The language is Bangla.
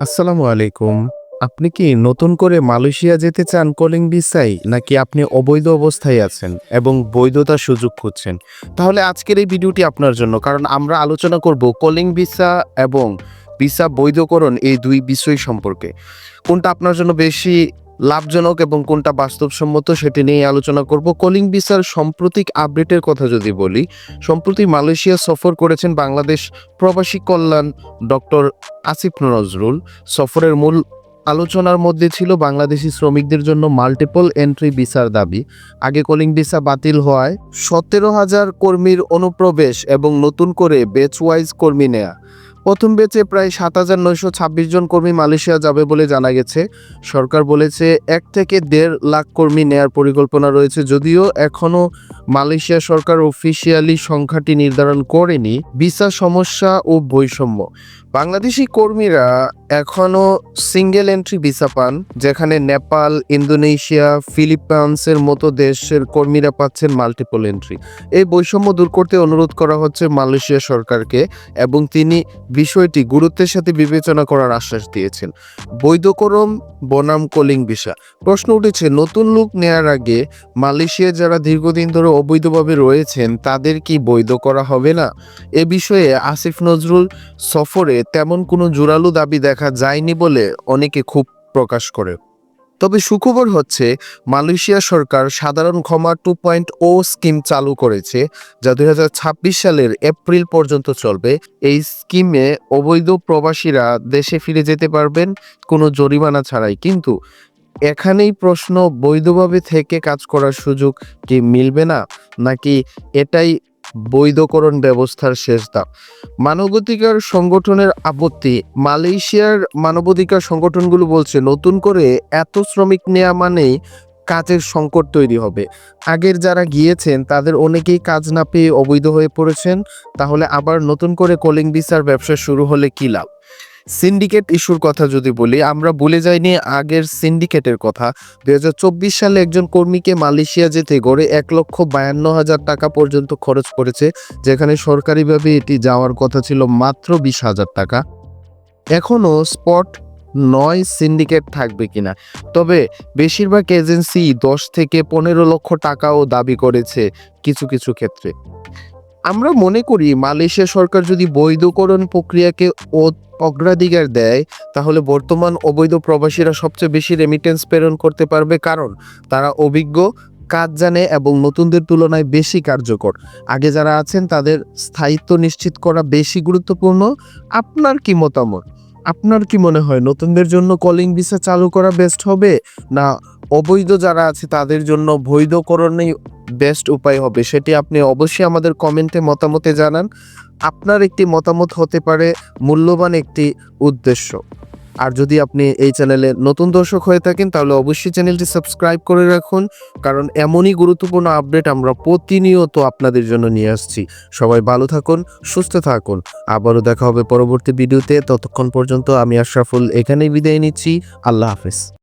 আসসালামু আলাইকুম। আপনি কি নতুন করে মালয়েশিয়া যেতে চান কলিং ভিসায় নাকি আপনি অবৈধ অবস্থায় আছেন এবং বৈধতা সুযোগ খুঁজছেন? তাহলে আজকের এই ভিডিওটি আপনার জন্য, কারণ আমরা আলোচনা করব কলিং ভিসা এবং ভিসা বৈধকরণ এই দুই বিষয় সম্পর্কে। কোনটা আপনার জন্য বেশি লাভজনক এবং কোনটা বাস্তবসম্মত সেটি নিয়ে আলোচনা করব। কলিং ভিসার সাম্প্রতিক আপডেটের কথা যদি বলি, সম্প্রতি মালয়েশিয়া সফর করেছেন বাংলাদেশ প্রবাসী কল্যাণ ডক্টর আসিফ নজরুল। সফরের মূল আলোচনার মধ্যে ছিল বাংলাদেশি শ্রমিকদের জন্য মাল্টিপল এন্ট্রি ভিসার দাবি। আগে কলিং ভিসা বাতিল হওয়ায় সতেরো হাজার কর্মীর অনুপ্রবেশ এবং নতুন করে বেচ ওয়াইজ কর্মী নেয়া। প্রথম বেচে প্রায় সাত হাজার নয়শো ছাব্বিশ জন কর্মী মালয়েশিয়া যাবে বলে জানা গেছে। সরকার বলেছে এক থেকে দেড় লাখ কর্মী নেয়ার পরিকল্পনা রয়েছে। যদিও এখনও মালয়েশিয়া সরকার অফিসিয়ালি সংখ্যাটি নির্ধারণ করেনি। ভিসা সমস্যা ও বৈষম্য। বাংলাদেশি কর্মীরা এখনও সিঙ্গেল এন্ট্রি ভিসা পান, যেখানে নেপাল, ইন্দোনেশিয়া, ফিলিপাইন্সের মতো দেশের কর্মীরা পাচ্ছেন মাল্টিপল এন্ট্রি এই বৈষম্য দূর করতে অনুরোধ করা হচ্ছে মালয়েশিয়া সরকারকে এবং তিনি বিষয়টি গুরুত্বের সাথে বিবেচনা করার আশ্বাস দিয়েছেন। বৈধকরম বনাম কলিং ভিসা। প্রশ্ন উঠেছে, নতুন লোক নেয়ার আগে মালয়েশিয়া যারা দীর্ঘদিন ধরে অবৈধভাবে রয়েছেন, তাদের কি বৈধ করা হবে না? এ বিষয়ে আসিফ নজরুল সফরে তেমন কোনো জোরালো দাবি দেখা যায়নি বলে অনেকে খুব প্রকাশ করে। তবে সুখবর হচ্ছে, মালয়েশিয়া সরকার সাধারণ ক্ষমা টু পয়েন্ট ও স্কিম চালু করেছে, যা দু হাজার ছাব্বিশ সালের এপ্রিল পর্যন্ত চলবে। এই স্কিমে অবৈধ প্রবাসীরা দেশে ফিরে যেতে পারবেন, কোনো জরিমানা ছাড়াই। কিন্তু এখানেই প্রশ্ন, বৈধভাবে থেকে কাজ করার সুযোগ কি মিলবে না? নাকি এটাই বৈধকরণ ব্যবস্থার শেষ দাম মানবাধিকার সংগঠনের আপত্তি। মালয়েশিয়ার মানবাধিকার সংগঠনগুলো বলছে, নতুন করে এত শ্রমিক নেওয়া মানেই কাজের সংকট তৈরি হবে। আগের যারা গিয়েছেন, তাদের অনেকেই কাজ না পেয়ে অবৈধ হয়ে পড়েছেন। তাহলে আবার নতুন করে কলিং ভিসার ব্যবসা শুরু হলে কি লাভ? সিন্ডিকেট ইস্যুর কথা যদি বলি, আমরা ভুলে যাইনি আগের সিন্ডিকেটের কথা। দু হাজার চব্বিশ সালে একজন কর্মীকে মালয়েশিয়া যেতে গড়ে এক লক্ষ বায়ান্ন হাজার টাকা পর্যন্ত খরচ করেছে, যেখানে সরকারিভাবে এটি যাওয়ার কথা ছিল মাত্র বিশ হাজার টাকা। এখনও স্পট নয় সিন্ডিকেট থাকবে কিনা? তবে বেশিরভাগ এজেন্সি দশ থেকে পনেরো লক্ষ টাকাও দাবি করেছে কিছু কিছু ক্ষেত্রে। আমরা মনে করি মালয়েশিয়া সরকার যদি বৈধকরণ প্রক্রিয়াকে অগ্রাধিকার দেয়, তাহলে বর্তমান অবৈধ প্রবাসীরা সবচেয়ে বেশি রেমিটেন্স প্রেরণ করতে পারবে। কারণ তারা অভিজ্ঞ, কাজ জানে এবং নতুনদের তুলনায় বেশি কার্যকর। আগে যারা আছেন, তাদের স্থায়িত্ব নিশ্চিত করা বেশি গুরুত্বপূর্ণ। আপনার কি মতামত? আপনার কি মনে হয়, নতুনদের জন্য কলিং ভিসা চালু করা বেস্ট হবে? না অবৈধ যারা আছে, তাদের জন্য বৈধকরণেই বেস্ট উপায় হবে, সেটি আপনি অবশ্যই আমাদের কমেন্টে মতামতে জানান। আপনার একটি মতামত হতে পারে মূল্যবান একটি উদ্দেশ্য। আর যদি আপনি এই চ্যানেলে নতুন দর্শক হয়ে থাকেন, তাহলে অবশ্যই চ্যানেলটি সাবস্ক্রাইব করে রাখুন, কারণ এমনই গুরুত্বপূর্ণ আপডেট আমরা প্রতিনিয়ত আপনাদের জন্য নিয়ে আসছি। সবাই ভালো থাকুন, সুস্থ থাকুন। আবারও দেখা হবে পরবর্তী ভিডিওতে ততক্ষণ পর্যন্ত আমি আশরাফুল এখানেই বিদায় নিচ্ছি। আল্লাহ হাফেজ।